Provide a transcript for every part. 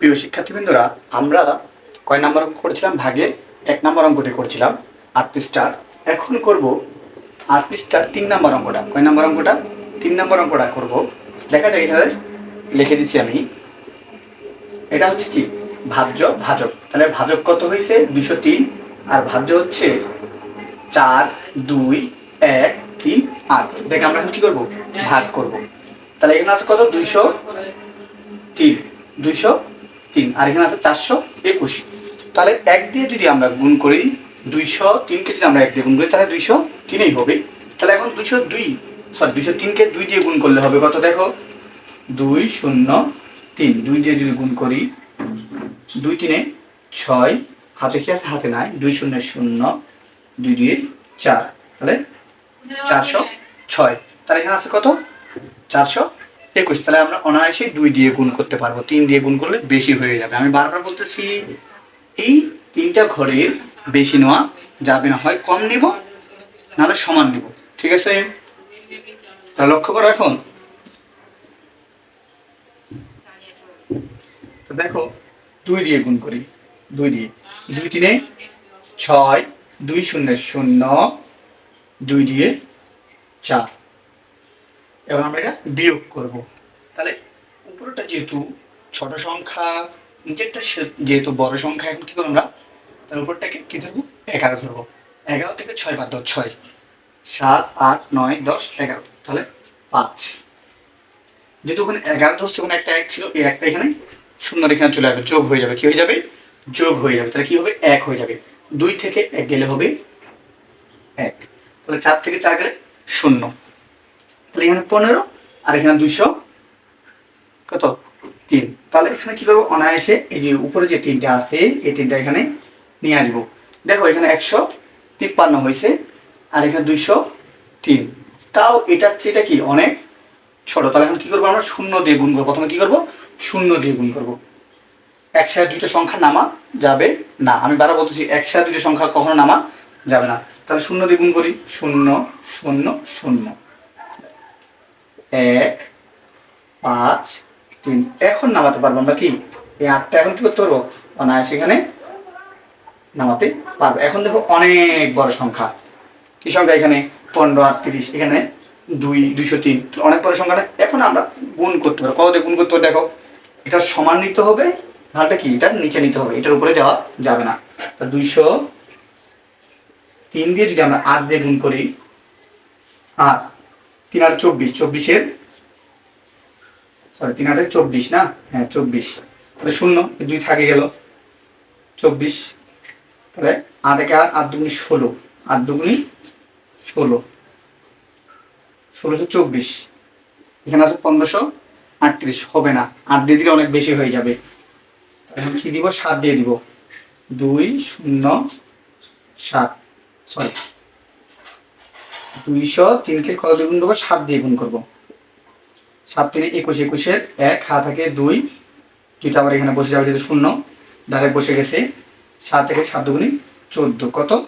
প্রিয় শিক্ষার্থীবৃন্দরা, আমরা কয় নম্বর অঙ্ক করছিলাম? ভাগে এক নম্বর অঙ্কটি করছিলাম, আট পৃষ্ঠার। এখন করব আট পৃষ্ঠার তিন নম্বর অঙ্কটা। কয় নম্বর অঙ্কটা? তিন নম্বর অঙ্কটা করব। দেখা যায় এখানে লিখে দিছি আমি। এটা হচ্ছে কি? ভাজ্য, ভাজক। তাহলে ভাজক কত হয়েছে? দুশো তিন। আর ভাজ্য হচ্ছে চার, দুই, এক, তিন, আট। দেখে আমরা এখন কি করব? ভাগ করব। তাহলে এখানে আছে কত? দুইশো তিন। দুইশো তিন, আর এখানে আছে চারশো একুশ। তাহলে এক দিয়ে যদি আমরা গুণ করি দুইশো তিনকে যদি আমরা এক দিয়ে গুণ করি, তাহলে দুইশো তিনেই হবে। তাহলে এখন দুইশো দুই সরি দুইশো তিনকে দুই দিয়ে গুণ করলে হবে কত? দেখো, দুই শূন্য তিন। দুই দিয়ে যদি গুণ করি, দুই তিনে ছয়, হাতে কি আছে? হাতে নাই। দুই শূন্য শূন্য, দুই দিয়ে চার। তাহলে চারশো ছয়। তাহলে এখানে আছে কত? চারশো একুশ, তাহলে আমরা অনায়াসে দুই দিয়ে গুণ করতে পারব। তিন দিয়ে গুণ করলে বেশি হয়ে যাবে। আমি বারবার বলতেছি, এই তিনটা ঘরের বেশি নেওয়া যাবে না। হয় কম নিব, নাহলে সমান নিব। ঠিক আছে? তাহলে লক্ষ্য করো এখন। দেখো, দুই দিয়ে গুণ করি। দুই দিয়ে। দুই তিনে ছয়, দুই শূন্য শূন্য, দুই দিয়ে চার। এবার আমরা এটা বিয়োগ করব। তাহলে উপরটা যেহেতু ছোট সংখ্যা, নিচেরটা যেহেতু বড় সংখ্যা, এখন কি করব আমরা? তার উপরটাকে কি ধরবো? এগারো ধরবো। এগারো থেকে ছয় বাদ দাও, ছয়। সাত, আট, নয়, দশ, এগারো। তাহলে পাঁচ। যেহেতু ওখানে এগারো ধরছে, ওখানে একটা এক ছিল, এই একটা এখানে শূন্য এখানে চলে আসবে, যোগ হয়ে যাবে। কি হয়ে যাবে? যোগ হয়ে যাবে। তাহলে কি হবে? এক হয়ে যাবে। দুই থেকে এক গেলে হবে এক। তাহলে চার থেকে চার গেলে শূন্য। তাহলে এখানে পনেরো, আর এখানে দুইশো, কত? তিন। তাহলে এখানে কি করব? অনায়াসে এই যে উপরে যে তিনটা আছে, এই তিনটা এখানে নিয়ে আসব। দেখো, এখানে একশো তিপ্পান্ন হয়েছে, আর এখানে দুইশো তিন। তাও এটার চেয়ে কি? অনেক ছোট। তাহলে এখন কি করব আমরা? শূন্য দিয়ে গুণ করব। প্রথমে কি করব? শূন্য দিয়ে গুণ করব। একসাথে দুইটা সংখ্যা নামা যাবে না। আমি বারবার বলতেছি একসাথে দুইটা সংখ্যা কখনো নামা যাবে না। তাহলে শূন্য দিয়ে গুণ করি। শূন্য শূন্য শূন্য। এক, পাঁচ, তিন। এখন নামাতে পারব আমরা কি? এই আটটা এখন কি করতে পারব? অনায়াসে এখানে নামাতে পারব। এখন দেখো অনেক বড় সংখ্যা। কি সংখ্যা এখানে? পনেরো, আটত্রিশ, এখানে দুই, দুইশো তিন। অনেক বড় সংখ্যাটা এখন আমরা গুণ করতে পারব। কত গুণ করতে হবে দেখো? এটা সমান নিতে হবে। নাহলে কি? এটা নিচে নিতে হবে। এটার উপরে যাওয়া যাবে না। তা দুইশো তিন দিয়ে যদি আমরা আট দিয়ে গুণ করি, আট তিন আট চব্বিশ, চব্বিশের? সরি তিন আটে চব্বিশ না? হ্যাঁ চব্বিশ। তাহলে শূন্য দুই থাকে গেল। চব্বিশ, তাহলে আট একে আট আট দুগুনি ষোলো। আট দুগুনি ষোলো। ষোলোশো চব্বিশ। এখানে আছে পনেরোশো আটত্রিশ। হবে না। আট দিয়ে দিলে অনেক বেশি হয়ে যাবে। এখন কি দিব? সাত দিয়ে দিব। দুই, শূন্য, সাত। সরি দুইশো তিনকে কত দিয়ে গুণ করব? সাত দিয়ে গুণ করব। সাত তিনে একুশ, একুশের এক হাত থাকে দুই। দুইটা আবার এখানে বসে যাবে যেহেতু শূন্য, ডাইরেক্ট বসে গেছে। সাত থেকে সাত দুগুণি চোদ্দ, কত?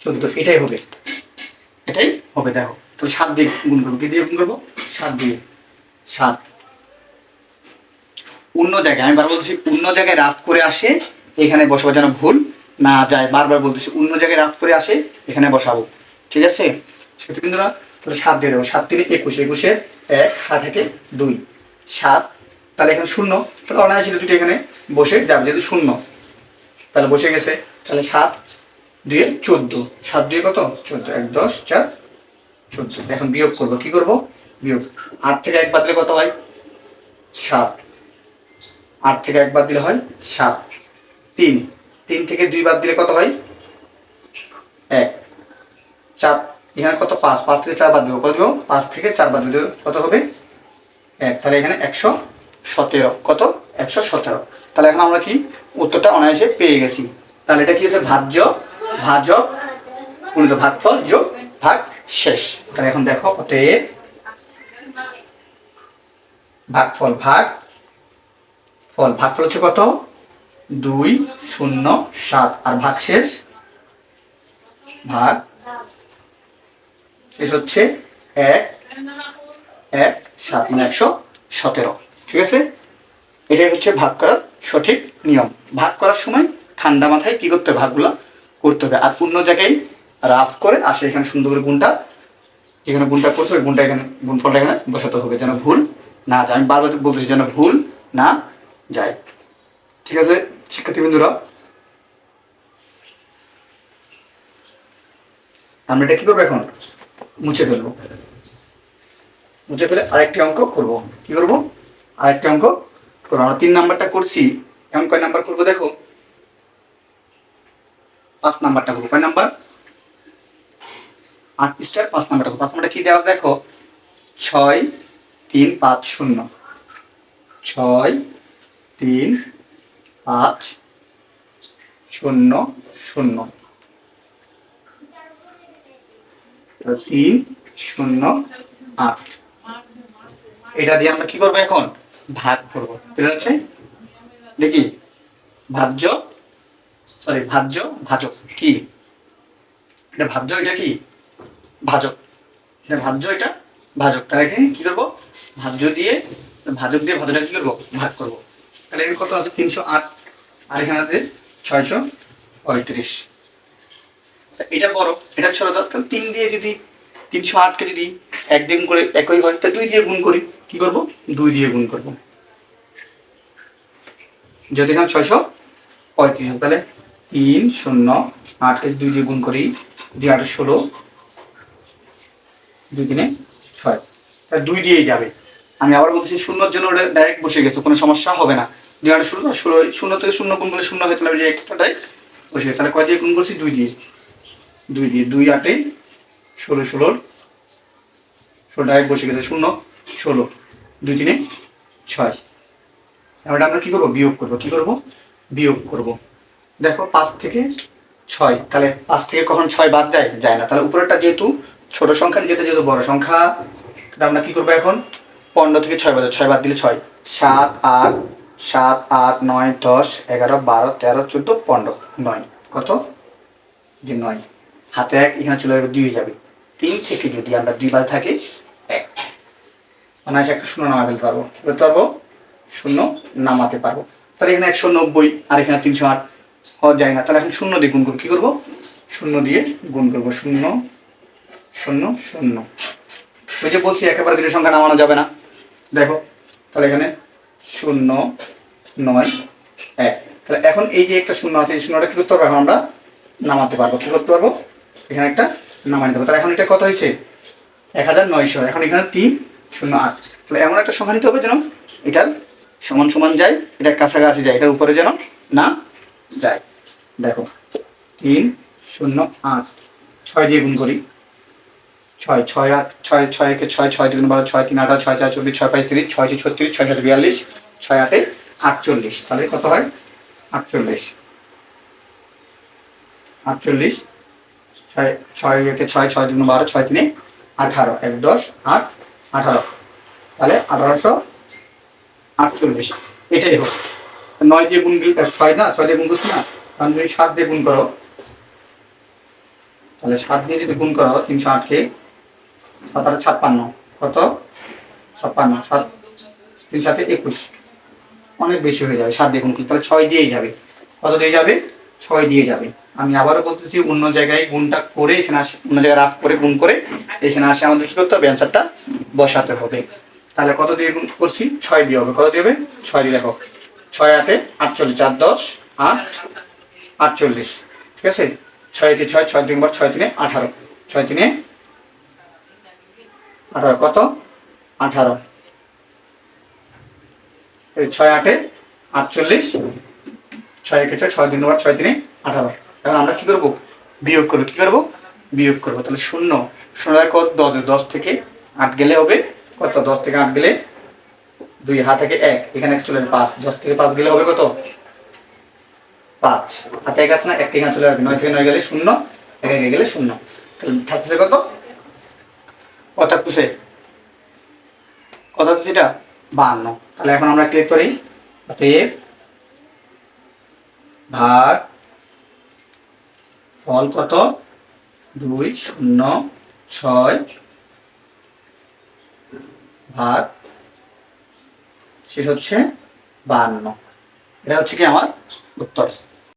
চোদ্দ, এটাই হবে। এটাই হবে, দেখো। তাহলে সাত দিয়ে গুণ করব। কি দিয়ে গুণ করব? সাত দিয়ে। সাত। অন্য জায়গায়, আমি বারবার বলছি, অন্য জায়গায় রাফ করে আসে, এখানে বসাবো যেন ভুল না যায়। বারবার বলতেছি, অন্য জায়গায় রাফ করে আসে, এখানে বসাবো। ঠিক আছে? সেটা কিন্তু না তাহলে সাত দিয়ে দেবো। সাত তিনে একুশ, একুশের এক হাত থেকে দুই। সাত, তাহলে এখানে শূন্য। তাহলে অনায়াসে দুটো এখানে বসে যাবে, যেহেতু শূন্য। তাহলে বসে গেছে। তাহলে সাত দুয়ে চোদ্দ। সাত দুয়ে কত? চোদ্দ। এক, দশ, চার, চোদ্দ। এখন বিয়োগ করব, কি করব? বিয়োগ। আট থেকে এক বাদ দিলে কত হয়? সাত। আট থেকে এক বাদ দিলে হয় সাত। তিন। তিন থেকে দুই বাদ দিলে কত হয়? এক। চার, এখানে কত? পাঁচ পাঁচ থেকে চার বাদ দেবো। কত দেবো? পাঁচ থেকে চার বাদ দিলে কত হবে? এক। তাহলে এখানে একশো সতেরো। কত? একশো সতেরো। তাহলে এখন আমরা কি? উত্তরটা অনায়াসে পেয়ে গেছি। তাহলে এটা কি হচ্ছে? ভাজ্য, ভাজক গুণিত ভাগফল যোগ ভাগ শেষ। তাহলে এখন দেখো, অতএব ভাগফল ভাগ, ফল ভাগফল হচ্ছে কত? দুই, শূন্য, সাত। আর ভাগ শেষ? ভাগ শেষ হচ্ছে এক এক, সাত মানে একশো সতেরো। ঠিক আছে? এটাই হচ্ছে ভাগ করার সঠিক নিয়ম। ভাগ করার সময় ঠান্ডা মাথায় কি করতে হবে? ভাগগুলো করতে হবে। আর অন্য জায়গায় রাফ করে আসে এখানে সুন্দর করে গুণটা। যেখানে গুণটা করছে, ওই গুণটা এখানে, গুণফলটা এখানে বসাতে হবে যেন ভুল না যায়। আমি বারবার বলতেছি যেন ভুল না যায়। ঠিক আছে শিক্ষার্থীবৃন্দুরা আমরা এটা কি করব এখন? মুছে ফেলব। মুছে ফেলে আরেকটি অঙ্ক করব। কি করব? আরেকটি অঙ্ক করব। আমরা তিন নাম্বারটা করছি। এখন কয় নাম্বার করব দেখো? পাঁচ নাম্বারটা করব। কয় নাম্বার? আট পৃষ্ঠার পাঁচ নাম্বারটা করব। পাঁচ নাম্বারটা কি দেওয়া দেখো? ছয়, তিন, পাঁচ, শূন্য। ছয়, তিন, পাঁচ, শূন্য শূন্য তো তিন শূন্য আট। এটা দিয়ে আমরা কি করব এখন? ভাগ করব। ঠিক আছে দেখি ভাজ্য সরি ভাজ্য ভাজক কি? এটা ভাজ্য এটা কি? ভাজক। এটা ভাজ্য এটা ভাজক। তাহলে এখানে কি করব? ভাজ্য দিয়ে ভাজক দিয়ে ভাজটা কি করব? ভাগ করব। তাহলে এর কত আছে? তিনশো আট। আর এখানে আছে ছয়শো পঁয়ত্রিশ। এটা বড় এটা ছোট দাও তাহলে তিন দিয়ে যদি তিনশো আটকে যদি এক গুণ করে একই হয় তাহলে দুই দিয়ে গুণ করি কি করব? দুই দিয়ে গুণ করব। যদি এখানে ছয়শো পঁয়ত্রিশ আছে, তাহলে তিন শূন্য আটকে দুই দিয়ে গুণ করি দুই আট ষোলো দুই তিনে ছয় তাহলে দুই দিয়েই যাবে। আমি আবার বলছি শূন্যর জন্য ডাইরেক্ট বসে গেছে কোনো সমস্যা হবে না। দুই আট ষোলো ষোলো শূন্য থেকে শূন্য গুণ করলে শূন্য হয়ে তাহলে একটা ডাইরেক্ট বসে গেছে। তাহলে কয় দিয়ে গুণ করছি? দুই দিয়ে। দুই দিয়ে দুই আটে ষোলো ষোলোর ষোলো ডাইরেক্ট বসে গেছে, শূন্য, ষোলো। দুই তিনে ছয়। এবার আমরা কী করব? বিয়োগ করব। কী করব? বিয়োগ করব। দেখো, পাঁচ থেকে ছয়। তাহলে পাঁচ থেকে কখন ছয় বাদ যায়? যায় না। তাহলে উপরেরটা যেহেতু ছোট সংখ্যা যেটা যেহেতু বড় সংখ্যা আমরা কী করব এখন? পনেরো থেকে ছয় বাদ ছয় বাদ দিলে ছয়। সাত, আট সাত, আট, নয়, দশ, এগারো, বারো, তেরো, চোদ্দ, পনেরো, নয়। কত? যে নয়। হাতে এক, এখানে চলে যাবে দুই যাবে। তিন থেকে যদি আমরা দুই বার থাকে, এক। অনায়াসে একটা শূন্য নামা পারব। কি করতে পারব শূন্য নামাতে পারব। তাহলে এখানে একশো নব্বই আর এখানে তিনশো আট। হওয়া যায় না। তাহলে এখন শূন্য দিয়ে গুণ করব। কি করব? শূন্য দিয়ে গুণ করব। শূন্য শূন্য শূন্য। ওই যে বলছি, একেবারে দুটো সংখ্যা নামানো যাবে না। দেখো, তাহলে এখানে শূন্য নয়, এক। তাহলে এখন এই যে একটা শূন্য আছে, এই শূন্যটা কি করতে পারব এখন আমরা নামাতে পারব। কি করতে পারব? এখানে একটা নামাই নিতে পারব তাহলে এখন এটা কত হয়েছে? এক হাজার নয়শো। এখন এখানে তিন, শূন্য আট। তাহলে এমন একটা সংখ্যা নিতে হবে যেন এটার সমান সমান যায় এটা কাছাকাছি যায়, এটার উপরে যেন না যায়। দেখো, তিন, শূন্য, আট। ছয় দিয়ে গুণ করি। ছয় ছয় আট, ছয় ছয় একে ছয় ছয় তিন বারো, ছয় তিন আঠারো, ছয় চার চব্বিশ, ছয় পাঁচ তিরিশ, ছয় ছয় ছত্রিশ, ছয় সাত বিয়াল্লিশ, ছয় আটে আটচল্লিশ। তাহলে কত হয়? আটচল্লিশ। আটচল্লিশ। ছয় ছয় একে ছয় ছয় তিন বারো, ছয় তিনে আঠারো, এক দশ, আট, আঠারো। তাহলে আঠারোশো আটচল্লিশ। এটাই হোক নয় দিয়ে গুণ ছয় না, ছয় দিয়ে গুণ করছি না? কারণ যদি সাত দিয়ে গুণ করো। তাহলে সাত দিয়ে যদি গুণ করো, তিনশো আটকে সাত আট ছাপ্পান্ন। কত? ছাপ্পান্ন। সাত, তিন সাথে একুশ। অনেক বেশি হয়ে যাবে, সাত দিয়ে গুণ করলে। তাহলে ছয় দিয়েই যাবে। কত দিয়ে যাবে? ছয় দিয়ে যাবে। আমি আবারও বলতেছি, অন্য জায়গায় গুণটা করে এখানে আসে, অন্য জায়গায় রাফ করে, গুণ করে এখানে আসে, আমাদের কি করতে হবে? অ্যান্সারটা বসাতে হবে। তাহলে কত দিয়ে গুণ করছি? ছয় দিয়ে হবে। কত দিয়ে হবে? ছয় দিয়ে দেখো। ছয় আটে আটচল্লিশ, চার দশ, আট, আটচল্লিশ। ঠিক আছে? ছয় তিন, ছয় ছয় তিনবার ছয় তিনে আঠারো। ছয় তিনে আঠারো। কত? আঠারো। ছয় আটে আটচল্লিশ, ছয় একে ছয় ছয় তিনবার ছয় তিনে আঠারো। এখন আমরা কি করব? বিয়োগ করব। কি করব? বিয়োগ করব। তাহলে শূন্য। শূন্য কত? দশ দশ থেকে আট গেলে হবে। কত? দশ থেকে আট গেলে দুই, হাত থেকে এক। এখানে এক চলে পাঁচ। দশ থেকে পাঁচ গেলে হবে কত? পাঁচ। হাতে এক আছে না? একটা এখানে চলে যাবে নয় থেকে নয় গেলে শূন্য। এক একে গেলে শূন্য। তাহলে থাকতেছে কত? কত থাকতেছে? কত থাকতেছে এটা? বাহান্ন। তাহলে এখন আমরা ক্লিক করি। অতএব ভাগ ফল কত? দুই শূন্য ছয় ভাগ শেষ হচ্ছে বাহান্ন এটা হচ্ছে কি আমার উত্তর?